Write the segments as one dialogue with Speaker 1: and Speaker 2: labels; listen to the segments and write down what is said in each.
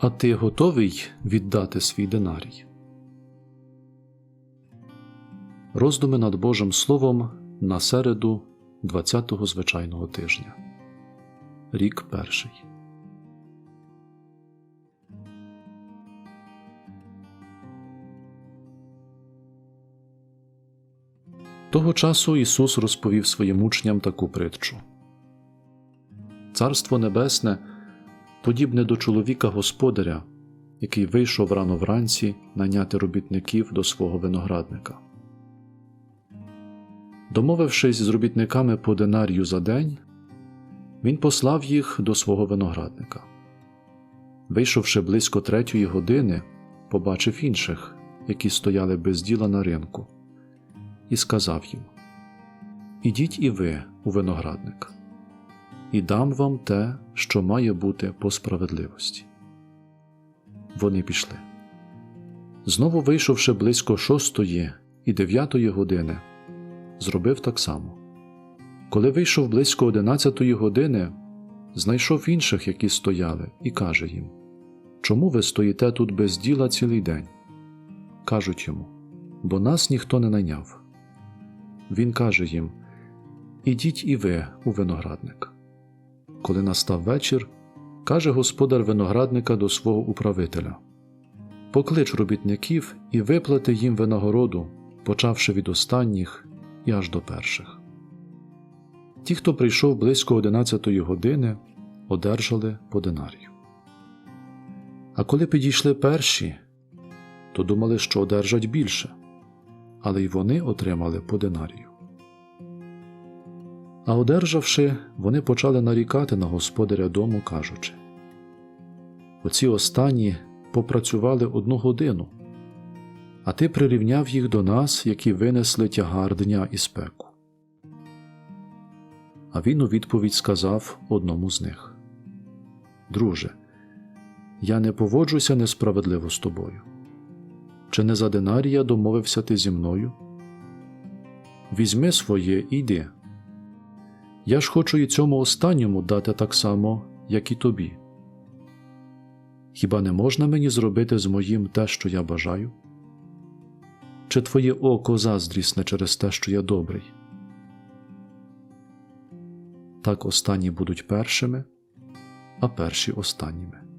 Speaker 1: А ти готовий віддати свій динарій? Роздуми над Божим Словом на середу 20-го звичайного тижня. Рік перший. Того часу Ісус розповів своїм учням таку притчу. Царство Небесне подібне до чоловіка господаря, який вийшов рано вранці наняти робітників до свого виноградника. Домовившись з робітниками по динарію за день, він послав їх до свого виноградника. Вийшовши близько третьої години, побачив інших, які стояли без діла на ринку, і сказав їм: Ідіть і ви у виноградник, і дам вам те, що має бути по справедливості. Вони пішли. Знову вийшовши близько шостої і дев'ятої години, зробив так само. Коли вийшов близько одинадцятої години, знайшов інших, які стояли, і каже їм: Чому ви стоїте тут без діла цілий день? Кажуть йому, бо нас ніхто не найняв. Він каже їм: Ідіть і ви у виноградник. Коли настав вечір, каже господар виноградника до свого управителя: Поклич робітників і виплати їм винагороду, почавши від останніх і аж до перших. Ті, хто прийшов близько одинадцятої години, одержали по динарію. А коли підійшли перші, то думали, що одержать більше, але й вони отримали по динарію. А одержавши, вони почали нарікати на господаря дому, кажучи Оці останні попрацювали одну годину, а ти прирівняв їх до нас, які винесли тягар дня і спеку. А він у відповідь сказав одному з них Друже, я не поводжуся несправедливо з тобою. Чи не за динарія домовився ти зі мною? Візьми своє і йди. Я ж хочу і цьому останньому дати так само, як і тобі. Хіба не можна мені зробити з моїм те, що я бажаю? Чи твоє око заздрісне через те, що я добрий? Так останні будуть першими, а перші останніми.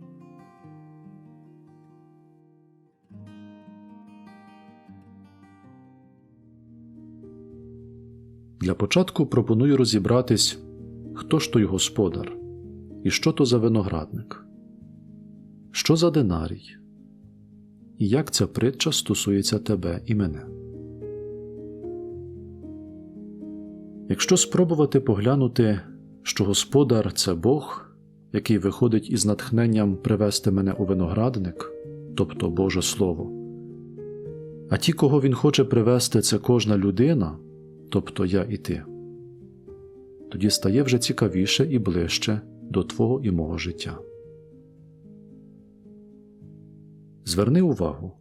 Speaker 1: Для початку пропоную розібратись, хто ж той господар і що то за виноградник, що за динарій, і як ця притча стосується тебе і мене. Якщо спробувати поглянути, що господар це Бог, який виходить із натхненням привести мене у виноградник, тобто Боже Слово, а ті, кого Він хоче привести, це кожна людина, тобто я і ти, тоді стає вже цікавіше і ближче до Твого і мого життя. Зверни увагу,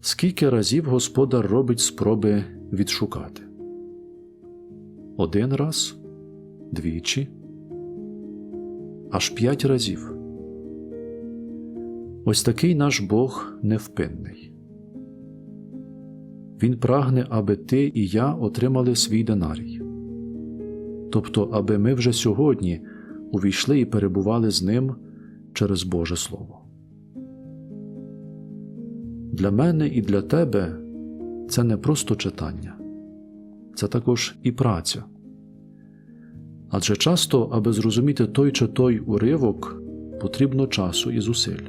Speaker 1: скільки разів господар робить спроби відшукати один раз, двічі, аж п'ять разів. Ось такий наш Бог невпинний. Він прагне, аби ти і я отримали свій динарій, тобто, аби ми вже сьогодні увійшли і перебували з ним через Боже Слово. Для мене і для тебе це не просто читання, це також і праця. Адже часто, аби зрозуміти той чи той уривок, потрібно часу і зусиль.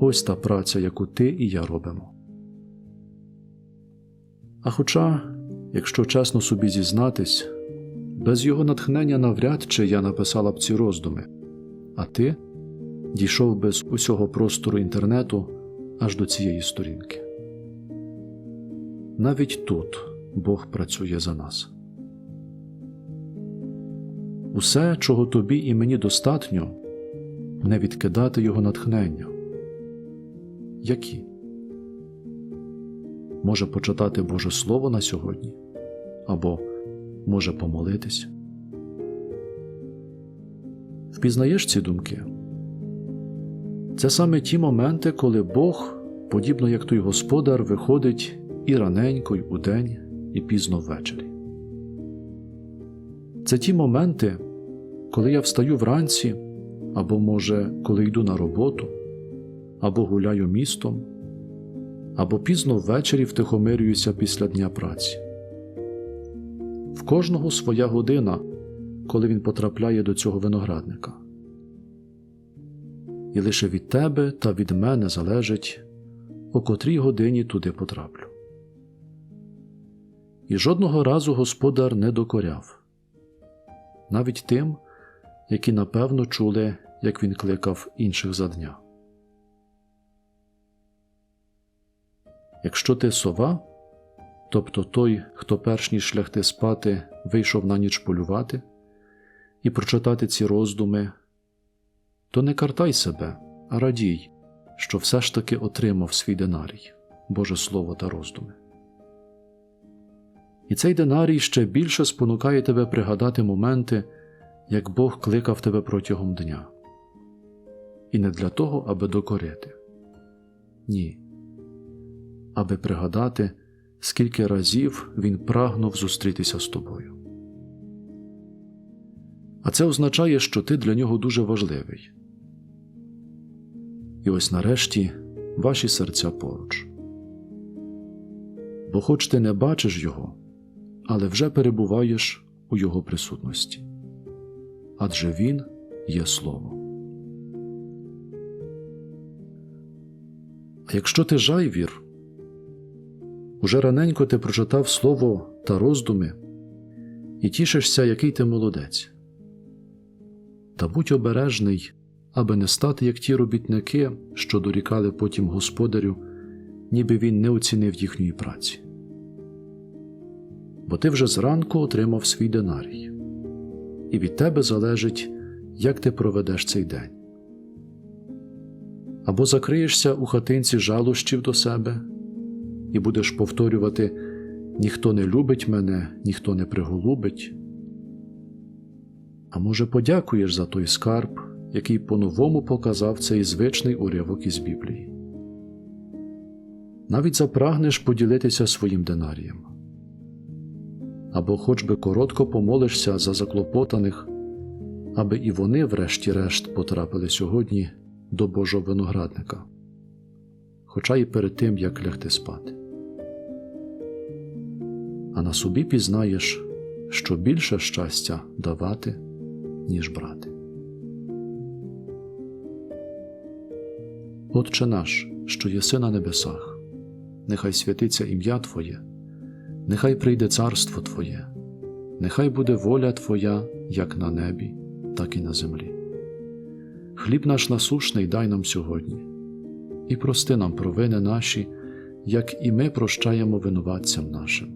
Speaker 1: Ось та праця, яку ти і я робимо. А хоча, якщо чесно собі зізнатись, без його натхнення навряд чи я написала б ці роздуми, а ти дійшов без усього простору інтернету аж до цієї сторінки. Навіть тут Бог працює за нас. Усе, чого тобі і мені достатньо, не відкидати його натхнення. Які? Може почитати Боже Слово на сьогодні, або може помолитись. Впізнаєш ці думки? Це саме ті моменти, коли Бог, подібно як той господар, виходить і раненько, й удень, і пізно ввечері. Це ті моменти, коли я встаю вранці, або, може, коли йду на роботу, або гуляю містом, або пізно ввечері втихомирююся після дня праці. В кожного своя година, коли він потрапляє до цього виноградника. І лише від тебе та від мене залежить, о котрій годині туди потраплю. І жодного разу господар не докоряв, навіть тим, які напевно чули, як він кликав інших за дня. Якщо ти сова, тобто той, хто перш ніж лягти спати, вийшов на ніч полювати і прочитати ці роздуми, то не картай себе, а радій, що все ж таки отримав свій динарій, Боже Слово та роздуми. І цей динарій ще більше спонукає тебе пригадати моменти, як Бог кликав тебе протягом дня. І не для того, аби докорити. Ні. Аби пригадати, скільки разів він прагнув зустрітися з тобою. А це означає, що ти для нього дуже важливий. І ось нарешті ваші серця поруч. Бо хоч ти не бачиш його, але вже перебуваєш у його присутності. Адже він є слово. А якщо ти жайвір, уже раненько ти прочитав слово та роздуми і тішишся, який ти молодець. Та будь обережний, аби не стати, як ті робітники, що дорікали потім господарю, ніби він не оцінив їхньої праці. Бо ти вже зранку отримав свій динарій, і від тебе залежить, як ти проведеш цей день. Або закриєшся у хатинці жалощів до себе і будеш повторювати ніхто не любить мене, ніхто не приголубить. А може, подякуєш за той скарб, який по-новому показав цей звичний уривок із Біблії. Навіть запрагнеш поділитися своїм динарієм. Або хоч би коротко помолишся за заклопотаних, аби і вони, врешті-решт, потрапили сьогодні до Божого виноградника, хоча й перед тим, як лягти спати. А на собі пізнаєш, що більше щастя давати, ніж брати. Отче наш, що єси на небесах, нехай святиться ім'я Твоє, нехай прийде царство Твоє, нехай буде воля Твоя як на небі, так і на землі. Хліб наш насушний дай нам сьогодні, і прости нам провини наші, як і ми прощаємо винуватцям нашим,